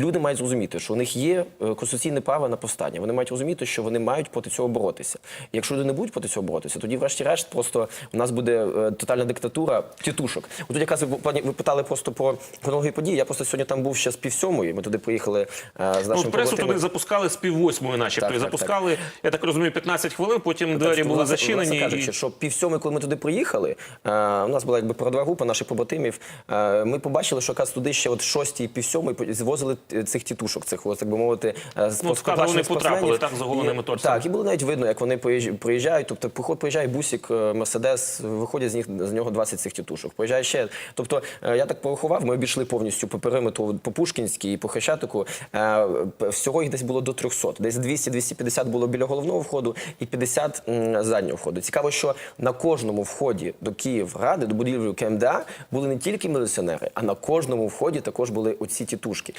Люди мають зрозуміти, що у них є е, конституційне право на повстання. Вони мають розуміти, що вони мають проти цього боротися. І якщо люди не будуть проти цього боротися, тоді, врешті-решт, просто у нас буде е, тотальна диктатура тітушок. От тут якраз ви, ви питали просто про хронологію подій. Я просто сьогодні там був ще з пів сьомої. Ми туди приїхали е, з Ну, нашим пресу туди запускали з пів восьмої, начебто. Так, так, запускали, я так розумію, 15 хвилин, потім двері були зачинені. і- кажучи, що пів сьомої, коли ми туди приїхали, у нас була якби передова група наших побратимів. Ми побачили, що якраз туди ще от шостій, пів сьомої звозили цих тітушок, цих, ось, так би мовити, е, Ну, вони потрапили, так, з оголеними І- торсами. Так, і було навіть видно, як вони приїжджають. Тобто, поход приїжджає бусік, е, мерседес, виходять з них з нього 20 цих тітушок. Приїжджає ще. Тобто, е, я так порахував, ми обійшли повністю по периметру по Пушкінській і по Хрещатику. Всього їх десь було до 300. Десь 200-250 було біля головного входу і 50 м, заднього входу. Цікаво, що на кожному вході до Київради, до будівлі КМДА були не тільки міліціонери, а на кожному вході також були оці тітушки.